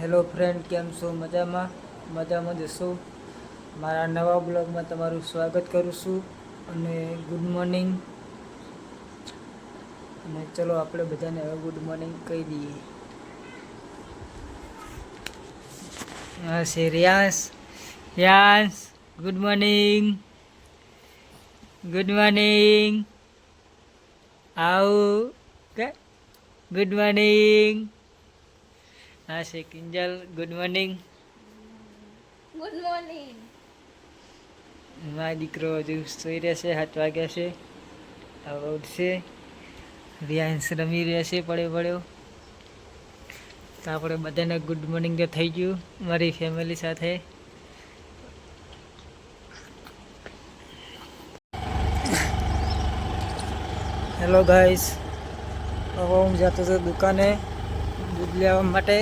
Hello friend, કેમ છો? મજામાં? મજામાં જશો મારા નવા બ્લોગમાં તમારું સ્વાગત કરું છું અને ગુડ મોર્નિંગ. અને ચલો આપણે બધાને હવે ગુડ મોર્નિંગ કહી દઈએ. હા, છે Riyansh Riyansh good morning. Good morning. આવું, કે? Good morning. હા છે Kinjal good morning good morning મારો દીકરો હજુ સૂઈ રહેશે સાત વાગ્યા છે. હવે ઉઠશે. રિયાન્સ રમી રહેશે પડ્યો પડ્યો. તો આપણે બધાને ગુડ મોર્નિંગ તો થઈ ગયું મારી ફેમિલી સાથે. હેલો ગાઈસ હવે હું જતો હતો દુકાને. દૂધ લેવા માટે.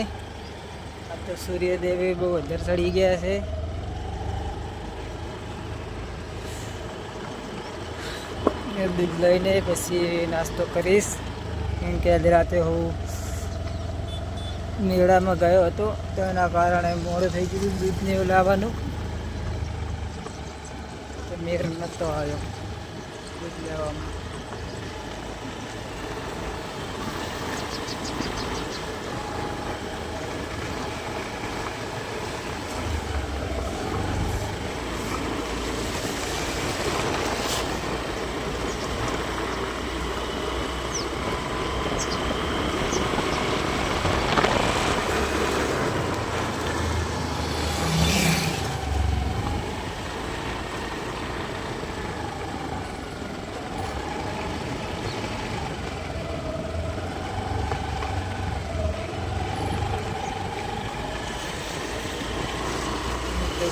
આ તો સૂર્યદેવે બહુ વધારે ચડી ગયા છે. દૂધ લઈને પછી નાસ્તો કરીશ. કેમ કે આજે રાતે હું મેળામાં ગયો હતો, તો એના કારણે મોડું થઈ ગયું દૂધ ને એવું લાવવાનું. તો મેળ નહોતો આવ્યો દૂધ લેવામાં.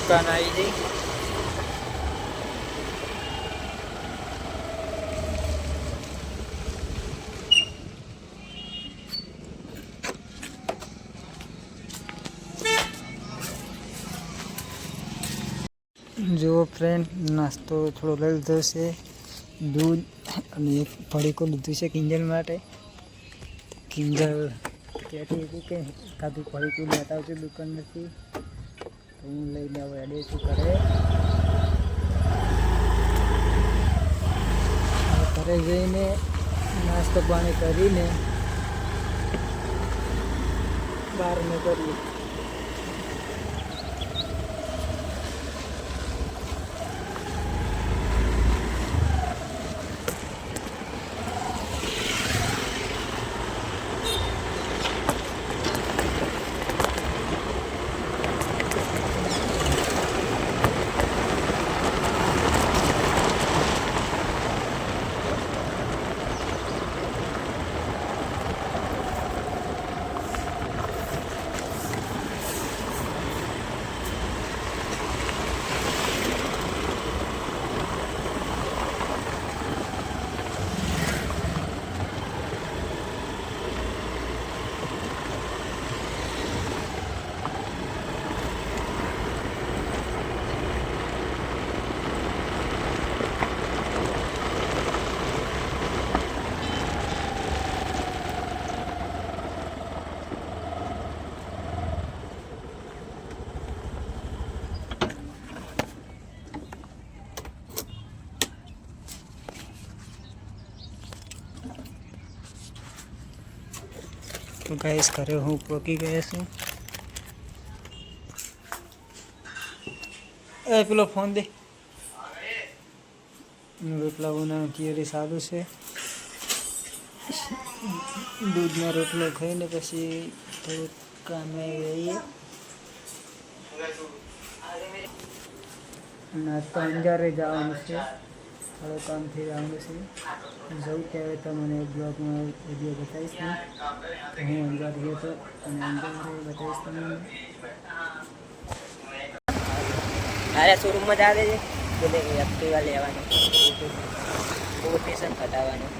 દુકાન આવી ગઈ. જુઓ ફ્રેન્ડ નાસ્તો થોડો લઈ લીધો છે. દૂધ અને એક પડીકું લીધું છે કિંજલ માટે. કિંજલ કહેતી હતી કે કાતું પડીકું લેતા આવજો દુકાનમાંથી. હું લઈને હવે અડે શું કરે ઘરે જઈને નાસ્તો પાણી કરીને બહાર નીકળીએ. તો ગાઈસ ઘરે હું પહોંચી ગયો છું. એ પેલો ફોન દે. રોટલા બનાવવાનું થિયરી સારું છે. દૂધનો રોટલો ખાઈને પછી થોડુંક કામે રહીએ અને આજ તો અંજારે જવાનું છે. થોડું કામથી જવાનું છે. જવું ત્યારે તમને બ્લોગમાં વીડિયો બતાવીશ ને. હું અમદાવાદ ગયો હતો અને અમદાવાદ બતાવીશ તમને. મારે શોરૂમમાં જ આવે છે. બોલે એક્ટિવા લેવાનું. કોટેશન કઢાવવાનું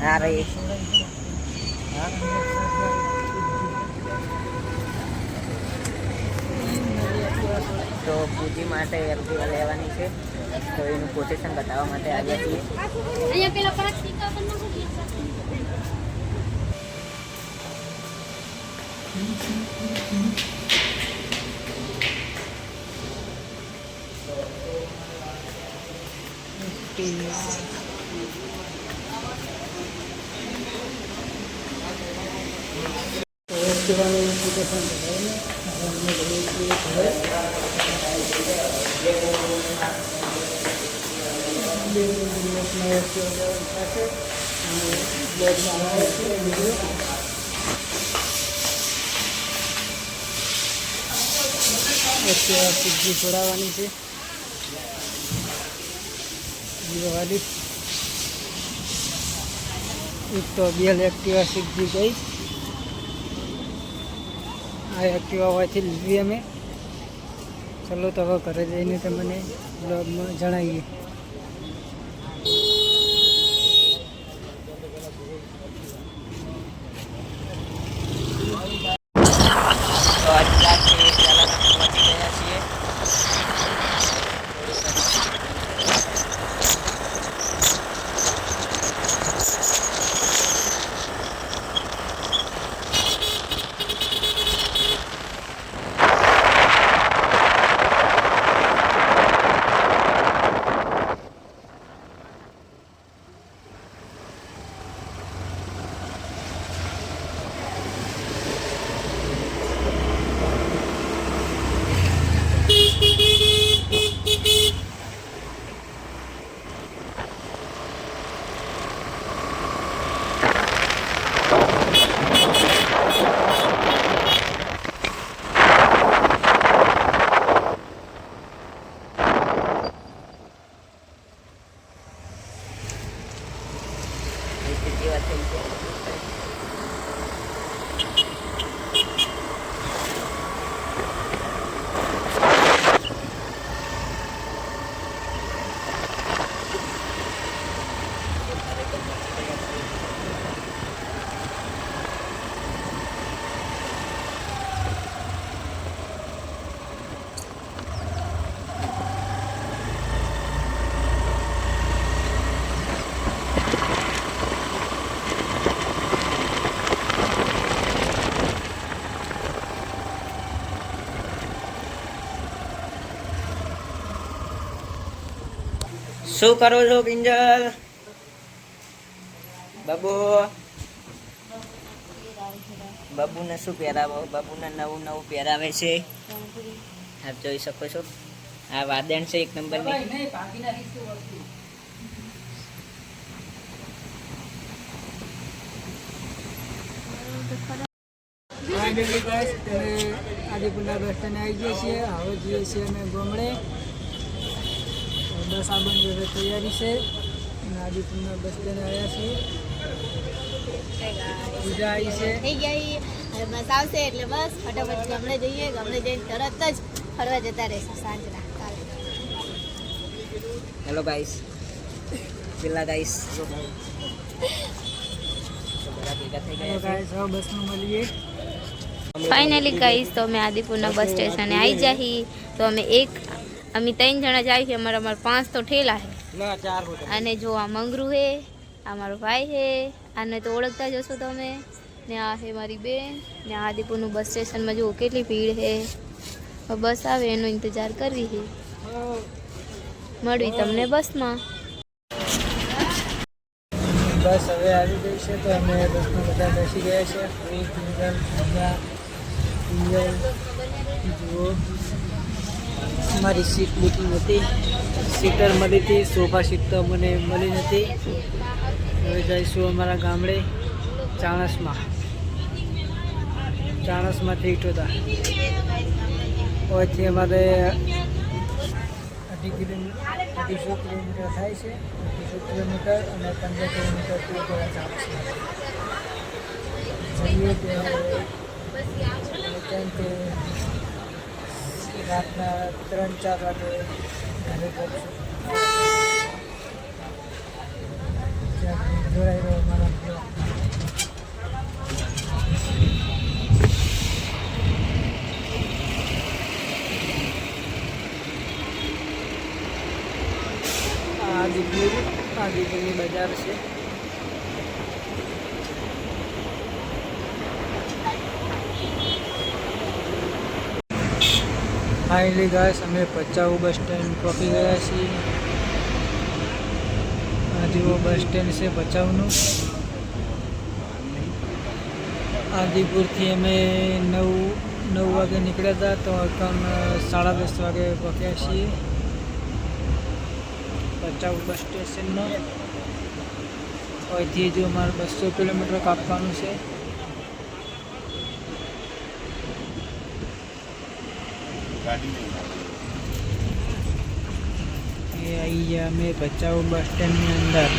હા રહી તો પૂજી માટે એક્ટિવા લેવાની છે. તો એનું કોટેશન બતાવવા માટે આવ્યા છીએ. અહીંયા પેલા પાંચ ટીકા પણ નથી તો એક્ટિવાનું એપ્લિકેશન બતાવીને હવે અમે જઈએ છીએ ઘરે બે એક્ટિવા થશે અને છે છોડાવવાની છે એક તો બે એક્ટિવા સીધી ગઈ. આ એક્ટિવા હોવાથી લીધી અમે. ચલો તો હવે ઘરે જઈને તમને બ્લોગમાં જણાવીએ તો અત્યારથી ચાલક પહોંચી ગયા છીએ એ ત્રીજી વાર થઈ છે શું કરો છો કિંજલ? બાબુ? બાબુને શું પહેરાવો? બાબુને નવું નવું પહેરાવે છે. આપ જોઈ શકો છો. આ વાદણ છે એક નંબરની. તમે આદિપુરના બસ સ્ટેન્ડ આવી ગયા છીએ હવે જઈએ છીએ અમે ગોમડે. બસ આવવાની હવે તૈયારી છે અને આદિપુરના બસ સ્ટેન્ડ આવ્યા છીએ પૂજા આવી છે થઈ ગઈ હવે બસ આવશે એટલે બસ ફટાફટ ગામડે જઈએ ગામડે જઈને તરત જ ફરવા જતા રહીશું સાંજના કાલે. હેલો ગાઈસ પેલા ગાઈસ બધા ભેગા થઈ તો ગયા છે ગાઈસ હવે બસમાં મળીએ. ફાઇનલી ગાઈસ તો અમે આદિપુરના બસ સ્ટેશને આવી જાહી. તો અમે એક અમે ત્રણ જણા જાય છે અમારા અમારા પાંચ તો ઠેલા છે અને જો આ મંગરુ હે આ મારો ભાઈ હે આને તો ઓળખતા જ હશો તમે. ને આ હે મારી બેન ને આ આદિપુરનું બસ સ્ટેશનમાં જુઓ કેટલી ભીડ છે બસ આવે એનો ઇંતજાર કરવી છે મળવી તમને બસમાં. બસ હવે આવી ગઈ છે તો અમે બસમાં બધા બેસી ગયા છે. જુઓ. મારી સીટ બુકિંગ હતી. સીટર મળી હતી સોફા સીટ તો મને મળી નથી. હવે જઈશું અમારા ગામડે, ચાણસમાં. ચાણસમાંથી ઇટોતા પછી અમારે અઢી કિલોમીટર અઢીસો કિલોમીટર થાય છે. અઢીસો કિલોમીટર અને પંદર કિલોમીટર ત્યારે કેમ કે રાતના ત્રણ ચાર વાગે ઘરે પહોંચું. જોડાઈ રહ્યો મારા બ્લોગ આ આદિપુરની બજાર છે. ફાઇનલી ગાઈસ અમે પચાઉ બસ સ્ટેન્ડ પહોંચી ગયા છીએ. આ બસ સ્ટેન્ડ છે પચાવનું આદિપુરથી અમે નવ નવ વાગે નીકળ્યા હતા, તો અકાન સાડા દસ વાગે પહોંચ્યા છીએ. પચાવ બસ સ્ટેશનમાં. અહીંથી જો અમારે બસો કિલોમીટર કાપવાનું છે. એ આવી ગયા અમે ભચાઉ બસ સ્ટેન્ડની અંદર.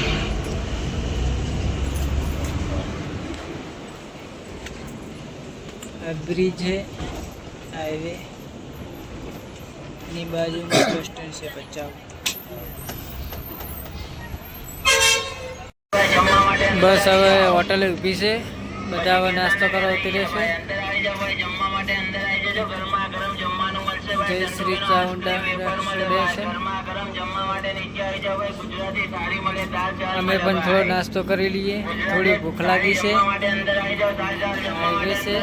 બ્રિજ છે હાઈવે ની બાજુમાં બસ સ્ટેન્ડ છે ભચાઉ. બસ હવે હોટલે ઊભી છે. બધા હવે નાસ્તો કરવા ઉતરે છે. જય શ્રી અમે પણ થોડો નાસ્તો કરી લઈએ થોડી ભૂખ લાગી છે. છે.